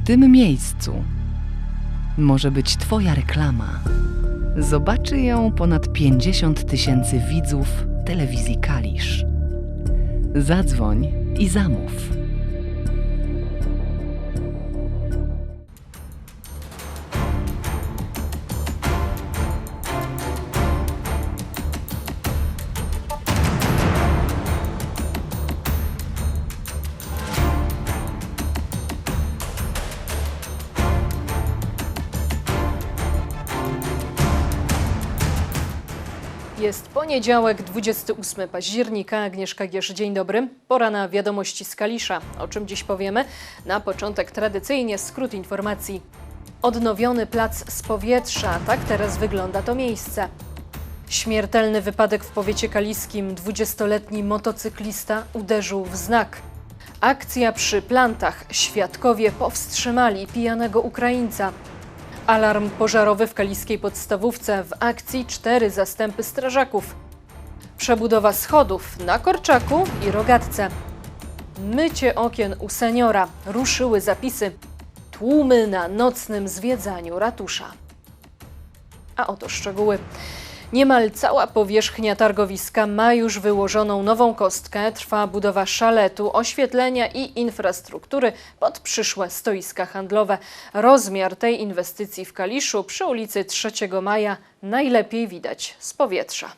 W tym miejscu może być Twoja reklama. Zobaczy ją ponad 50 tysięcy widzów telewizji Kalisz. Zadzwoń i zamów. Jest poniedziałek, 28 października. Agnieszka Gierz, dzień dobry. Pora na wiadomości z Kalisza. O czym dziś powiemy? Na początek tradycyjnie skrót informacji. Odnowiony plac z powietrza. Tak teraz wygląda to miejsce. Śmiertelny wypadek w powiecie kaliskim. 20-letni motocyklista uderzył w znak. Akcja przy plantach. Świadkowie powstrzymali pijanego Ukraińca. Alarm pożarowy w kaliskiej podstawówce. W akcji cztery zastępy strażaków. Przebudowa schodów na Korczaku i Rogatce. Mycie okien u seniora. Ruszyły zapisy. Tłumy na nocnym zwiedzaniu ratusza. A oto szczegóły. Niemal cała powierzchnia targowiska ma już wyłożoną nową kostkę. Trwa budowa szaletu, oświetlenia i infrastruktury pod przyszłe stoiska handlowe. Rozmiar tej inwestycji w Kaliszu przy ulicy 3 Maja najlepiej widać z powietrza.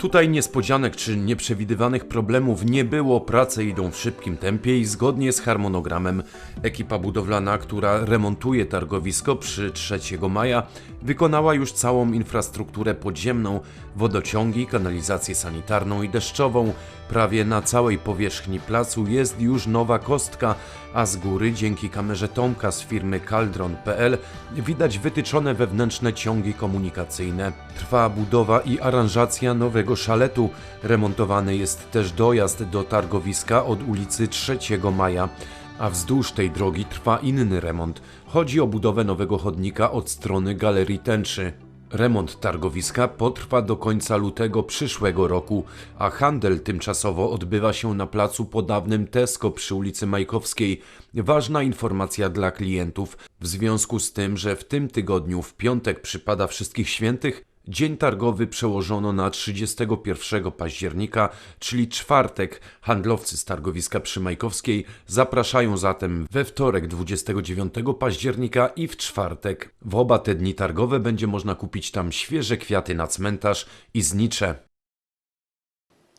Tutaj niespodzianek czy nieprzewidywanych problemów nie było, prace idą w szybkim tempie i zgodnie z harmonogramem. Ekipa budowlana, która remontuje targowisko przy 3 maja, wykonała już całą infrastrukturę podziemną, wodociągi, kanalizację sanitarną i deszczową. Prawie na całej powierzchni placu jest już nowa kostka, a z góry dzięki kamerze Tomka z firmy Caldron.pl widać wytyczone wewnętrzne ciągi komunikacyjne. Trwa budowa i aranżacja nowego szaletu. Remontowany jest też dojazd do targowiska od ulicy 3 Maja. A wzdłuż tej drogi trwa inny remont. Chodzi o budowę nowego chodnika od strony Galerii Tęczy. Remont targowiska potrwa do końca lutego przyszłego roku, a handel tymczasowo odbywa się na placu po dawnym Tesco przy ulicy Majkowskiej. Ważna informacja dla klientów w związku z tym, że w tym tygodniu w piątek przypada Wszystkich Świętych, Dzień targowy przełożono na 31 października, czyli czwartek. Handlowcy z targowiska przy Majkowskiej zapraszają zatem we wtorek 29 października i w czwartek. W oba te dni targowe będzie można kupić tam świeże kwiaty na cmentarz i znicze.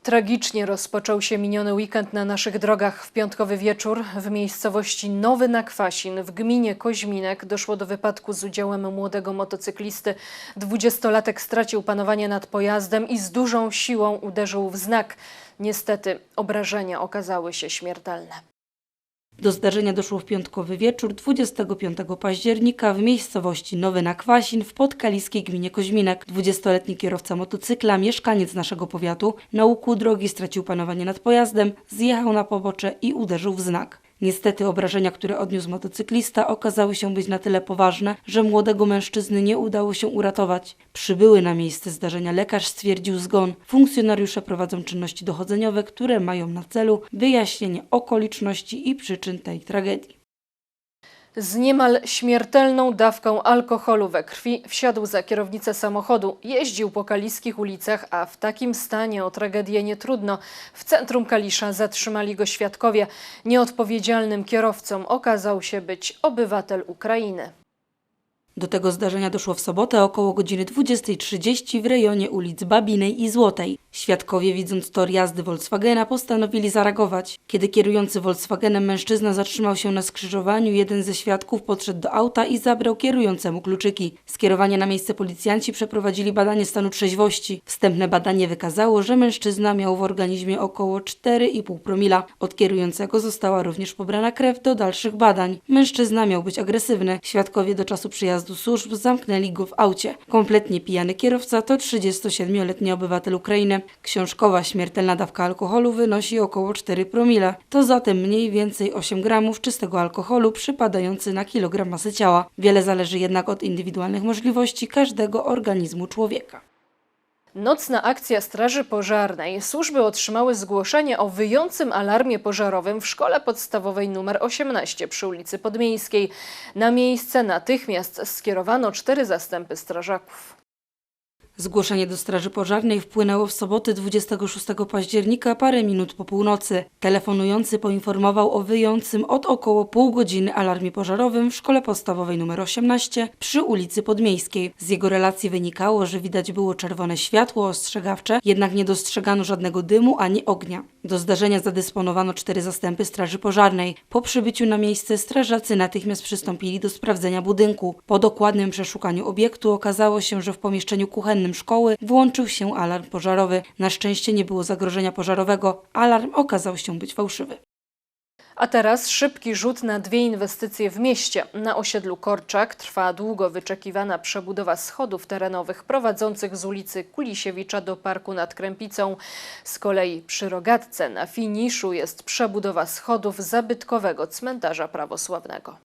Tragicznie rozpoczął się miniony weekend na naszych drogach. W piątkowy wieczór w miejscowości Nowy na Kwasin w gminie Koźminek doszło do wypadku z udziałem młodego motocyklisty. Dwudziestolatek stracił panowanie nad pojazdem i z dużą siłą uderzył w znak. Niestety obrażenia okazały się śmiertelne. Do zdarzenia doszło w piątkowy wieczór 25 października w miejscowości Nowy na Kwasin w podkaliskiej gminie Koźminek. 20-letni kierowca motocykla, mieszkaniec naszego powiatu, na łuku drogi stracił panowanie nad pojazdem, zjechał na pobocze i uderzył w znak. Niestety obrażenia, które odniósł motocyklista, okazały się być na tyle poważne, że młodego mężczyzny nie udało się uratować. Przybyły na miejsce zdarzenia lekarz stwierdził zgon. Funkcjonariusze prowadzą czynności dochodzeniowe, które mają na celu wyjaśnienie okoliczności i przyczyn tej tragedii. Z niemal śmiertelną dawką alkoholu we krwi wsiadł za kierownicę samochodu. Jeździł po kaliskich ulicach, a w takim stanie o tragedię nie trudno. W centrum Kalisza zatrzymali go świadkowie. Nieodpowiedzialnym kierowcą okazał się być obywatel Ukrainy. Do tego zdarzenia doszło w sobotę około godziny 20.30 w rejonie ulic Babinej i Złotej. Świadkowie, widząc tor jazdy Volkswagena, postanowili zareagować. Kiedy kierujący Volkswagenem mężczyzna zatrzymał się na skrzyżowaniu, jeden ze świadków podszedł do auta i zabrał kierującemu kluczyki. Skierowanie na miejsce policjanci przeprowadzili badanie stanu trzeźwości. Wstępne badanie wykazało, że mężczyzna miał w organizmie około 4,5 promila. Od kierującego została również pobrana krew do dalszych badań. Mężczyzna miał być agresywny. Świadkowie do czasu przyjazdu służb zamknęli go w aucie. Kompletnie pijany kierowca to 37-letni obywatel Ukrainy. Książkowa śmiertelna dawka alkoholu wynosi około 4 promile. To zatem mniej więcej 8 gramów czystego alkoholu przypadający na kilogram masy ciała. Wiele zależy jednak od indywidualnych możliwości każdego organizmu człowieka. Nocna akcja Straży Pożarnej. Służby otrzymały zgłoszenie o wyjącym alarmie pożarowym w szkole podstawowej nr 18 przy ulicy Podmiejskiej. Na miejsce natychmiast skierowano cztery zastępy strażaków. Zgłoszenie do Straży Pożarnej wpłynęło w sobotę 26 października parę minut po północy. Telefonujący poinformował o wyjącym od około pół godziny alarmie pożarowym w szkole podstawowej nr 18 przy ulicy Podmiejskiej. Z jego relacji wynikało, że widać było czerwone światło ostrzegawcze, jednak nie dostrzegano żadnego dymu ani ognia. Do zdarzenia zadysponowano cztery zastępy Straży Pożarnej. Po przybyciu na miejsce strażacy natychmiast przystąpili do sprawdzenia budynku. Po dokładnym przeszukaniu obiektu okazało się, że w pomieszczeniu kuchennym szkoły włączył się alarm pożarowy. Na szczęście nie było zagrożenia pożarowego. Alarm okazał się być fałszywy. A teraz szybki rzut na dwie inwestycje w mieście. Na osiedlu Korczak trwa długo wyczekiwana przebudowa schodów terenowych prowadzących z ulicy Kulisiewicza do parku nad Krępicą. Z kolei przy Rogatce na finiszu jest przebudowa schodów zabytkowego cmentarza prawosławnego.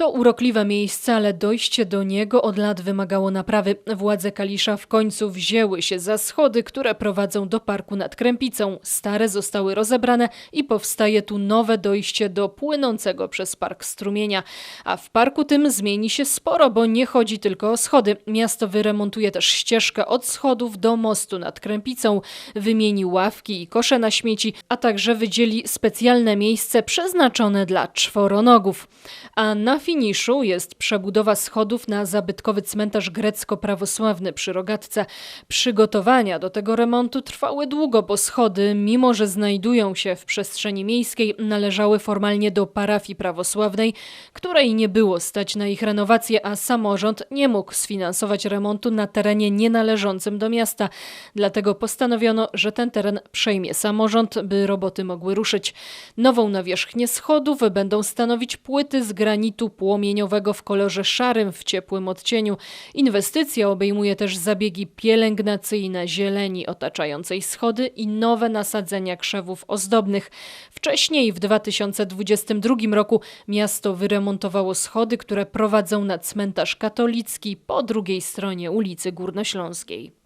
To urokliwe miejsce, ale dojście do niego od lat wymagało naprawy. Władze Kalisza w końcu wzięły się za schody, które prowadzą do parku nad Krępicą. Stare zostały rozebrane i powstaje tu nowe dojście do płynącego przez park strumienia. A w parku tym zmieni się sporo, bo nie chodzi tylko o schody. Miasto wyremontuje też ścieżkę od schodów do mostu nad Krępicą, wymieni ławki i kosze na śmieci, a także wydzieli specjalne miejsce przeznaczone dla czworonogów. A na finiszu jest przebudowa schodów na zabytkowy cmentarz grecko-prawosławny przy Rogatce. Przygotowania do tego remontu trwały długo, bo schody, mimo że znajdują się w przestrzeni miejskiej, należały formalnie do parafii prawosławnej, której nie było stać na ich renowację, a samorząd nie mógł sfinansować remontu na terenie nienależącym do miasta. Dlatego postanowiono, że ten teren przejmie samorząd, by roboty mogły ruszyć. Nową nawierzchnię schodów będą stanowić płyty z granitu płomieniowego w kolorze szarym w ciepłym odcieniu. Inwestycja obejmuje też zabiegi pielęgnacyjne zieleni otaczającej schody i nowe nasadzenia krzewów ozdobnych. Wcześniej w 2022 roku miasto wyremontowało schody, które prowadzą na cmentarz katolicki po drugiej stronie ulicy Górnośląskiej.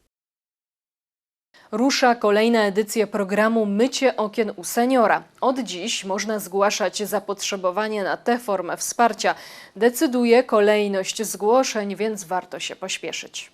Rusza kolejna edycja programu Mycie okien u seniora. Od dziś można zgłaszać zapotrzebowanie na tę formę wsparcia. Decyduje kolejność zgłoszeń, więc warto się pośpieszyć.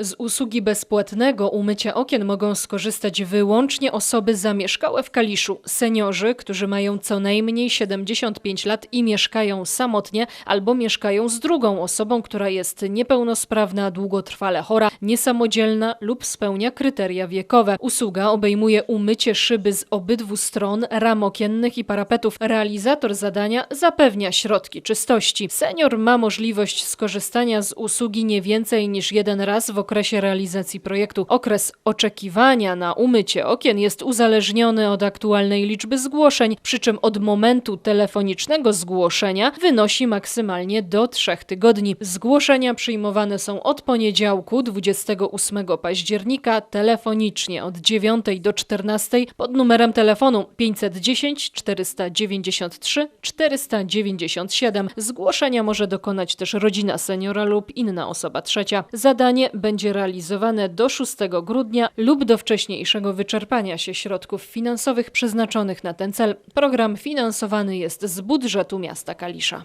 Z usługi bezpłatnego umycia okien mogą skorzystać wyłącznie osoby zamieszkałe w Kaliszu, seniorzy, którzy mają co najmniej 75 lat i mieszkają samotnie albo mieszkają z drugą osobą, która jest niepełnosprawna, długotrwale chora, niesamodzielna lub spełnia kryteria wiekowe. Usługa obejmuje umycie szyby z obydwu stron, ram okiennych i parapetów. Realizator zadania zapewnia środki czystości. Senior ma możliwość skorzystania z usługi nie więcej niż jeden raz w okresie realizacji projektu. Okres oczekiwania na umycie okien jest uzależniony od aktualnej liczby zgłoszeń, przy czym od momentu telefonicznego zgłoszenia wynosi maksymalnie do trzech tygodni. Zgłoszenia przyjmowane są od poniedziałku 28 października telefonicznie od 9 do 14 pod numerem telefonu 510 493 497. Zgłoszenia może dokonać też rodzina seniora lub inna osoba trzecia. Zadanie będzie realizowane do 6 grudnia lub do wcześniejszego wyczerpania się środków finansowych przeznaczonych na ten cel. Program finansowany jest z budżetu miasta Kalisza.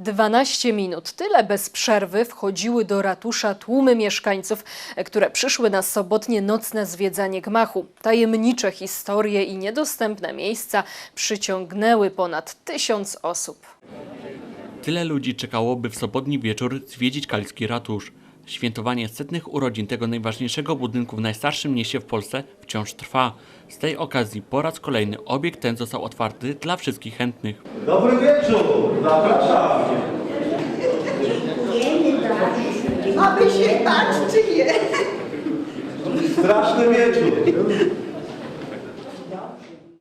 12 minut. Tyle bez przerwy wchodziły do ratusza tłumy mieszkańców, które przyszły na sobotnie nocne zwiedzanie gmachu. Tajemnicze historie i niedostępne miejsca przyciągnęły ponad tysiąc osób. Tyle ludzi czekało, by w sobotni wieczór zwiedzić kaliski ratusz. Świętowanie setnych urodzin tego najważniejszego budynku w najstarszym mieście w Polsce wciąż trwa. Z tej okazji po raz kolejny obiekt ten został otwarty dla wszystkich chętnych. Dobry wieczór, zapraszam. Aby się czy nie? Straszny wieczór.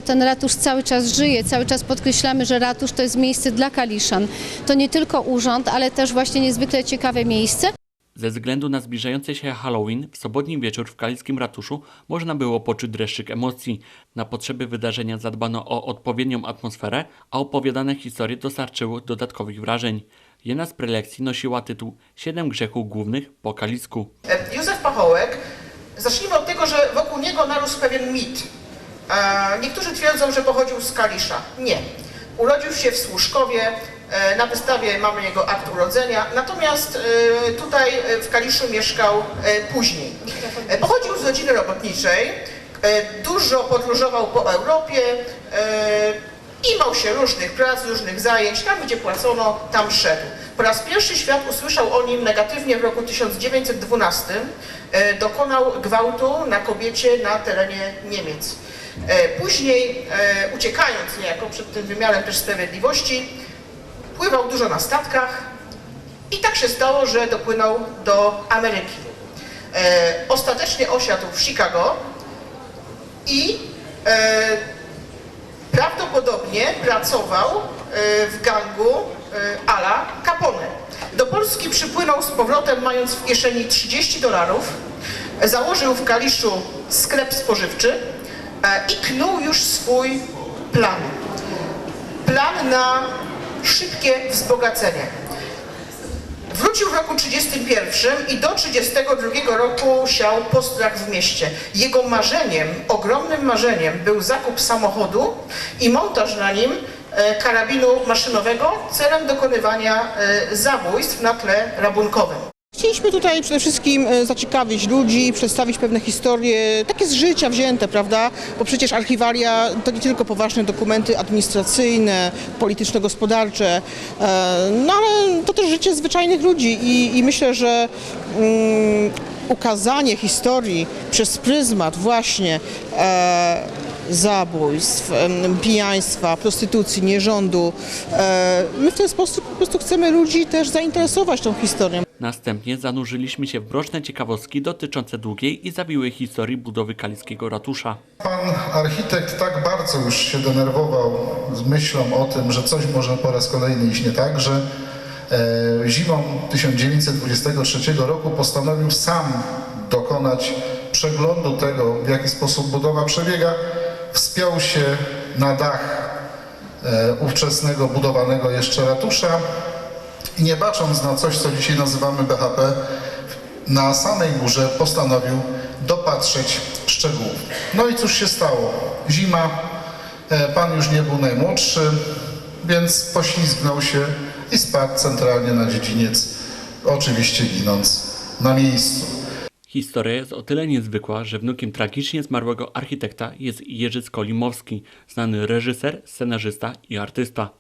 Ten ratusz cały czas żyje, cały czas podkreślamy, że ratusz to jest miejsce dla Kaliszan. To nie tylko urząd, ale też właśnie niezwykle ciekawe miejsce. Ze względu na zbliżający się Halloween, w sobotni wieczór w kaliskim ratuszu można było poczuć dreszczyk emocji. Na potrzeby wydarzenia zadbano o odpowiednią atmosferę, a opowiadane historie dostarczyły dodatkowych wrażeń. Jedna z prelekcji nosiła tytuł Siedem grzechów głównych po kalisku. E, Józef Pachołek, zacznijmy od tego, że wokół niego narósł pewien mit. E, Niektórzy twierdzą, że pochodził z Kalisza. Nie. Urodził się w Służkowie, e, na wystawie mamy jego akt urodzenia, natomiast e, tutaj e, w Kaliszu mieszkał e, później. E, Pochodził z rodziny robotniczej, e, dużo podróżował po Europie, e, Imał się różnych prac, różnych zajęć, tam gdzie płacono, tam szedł. Po raz pierwszy świat usłyszał o nim negatywnie w roku 1912. E, dokonał gwałtu na kobiecie na terenie Niemiec. E, później, e, uciekając niejako przed tym wymiarem też sprawiedliwości, pływał dużo na statkach i tak się stało, że dopłynął do Ameryki. E, ostatecznie osiadł w Chicago i e, prawdopodobnie pracował e, w gangu e, Ala Capone. Do Polski przypłynął z powrotem mając w kieszeni 30 dolarów, założył w Kaliszu sklep spożywczy e, i knuł już swój plan. Plan na szybkie wzbogacenie. Wrócił w roku 31 i do 32 roku siał postrach w mieście. Jego marzeniem, ogromnym marzeniem był zakup samochodu i montaż na nim e, karabinu maszynowego celem dokonywania e, zabójstw na tle rabunkowym. Chcieliśmy tutaj przede wszystkim e, zaciekawić ludzi, przedstawić pewne historie, takie z życia wzięte, prawda? Bo przecież archiwalia to nie tylko poważne dokumenty administracyjne, polityczno-gospodarcze, e, no ale to też życie zwyczajnych ludzi i, i myślę, że mm, ukazanie historii przez pryzmat właśnie e, zabójstw, pijaństwa, prostytucji, nierządu, e, my w ten sposób po prostu chcemy ludzi też zainteresować tą historią. Następnie zanurzyliśmy się w mroczne ciekawostki dotyczące długiej i zawiłej historii budowy kaliskiego ratusza. Pan architekt tak bardzo już się denerwował z myślą o tym, że coś może po raz kolejny iść nie tak, że e, zimą 1923 roku postanowił sam dokonać przeglądu tego, w jaki sposób budowa przebiega. Wspiął się na dach e, ówczesnego budowanego jeszcze ratusza i nie bacząc na coś, co dzisiaj nazywamy BHP, na samej górze postanowił dopatrzeć szczegółów. No i cóż się stało? Zima, e, pan już nie był najmłodszy, więc poślizgnął się i spadł centralnie na dziedziniec, oczywiście ginąc na miejscu. Historia jest o tyle niezwykła, że wnukiem tragicznie zmarłego architekta jest Jerzy Skolimowski, znany reżyser, scenarzysta i artysta.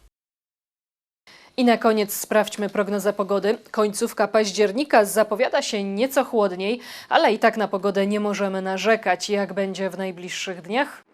I na koniec sprawdźmy prognozę pogody. Końcówka października zapowiada się nieco chłodniej, ale i tak na pogodę nie możemy narzekać. Jak będzie w najbliższych dniach?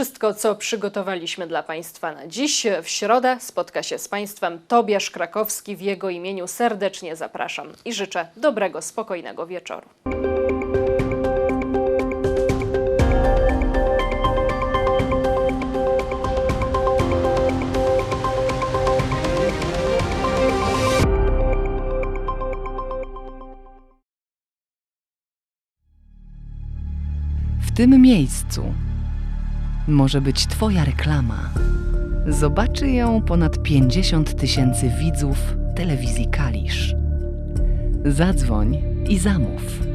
Wszystko, co przygotowaliśmy dla Państwa na dziś. W środę spotka się z Państwem Tobiasz Krakowski. W jego imieniu serdecznie zapraszam i życzę dobrego, spokojnego wieczoru. W tym miejscu może być Twoja reklama. Zobaczy ją ponad 50 tysięcy widzów telewizji Kalisz. Zadzwoń i zamów.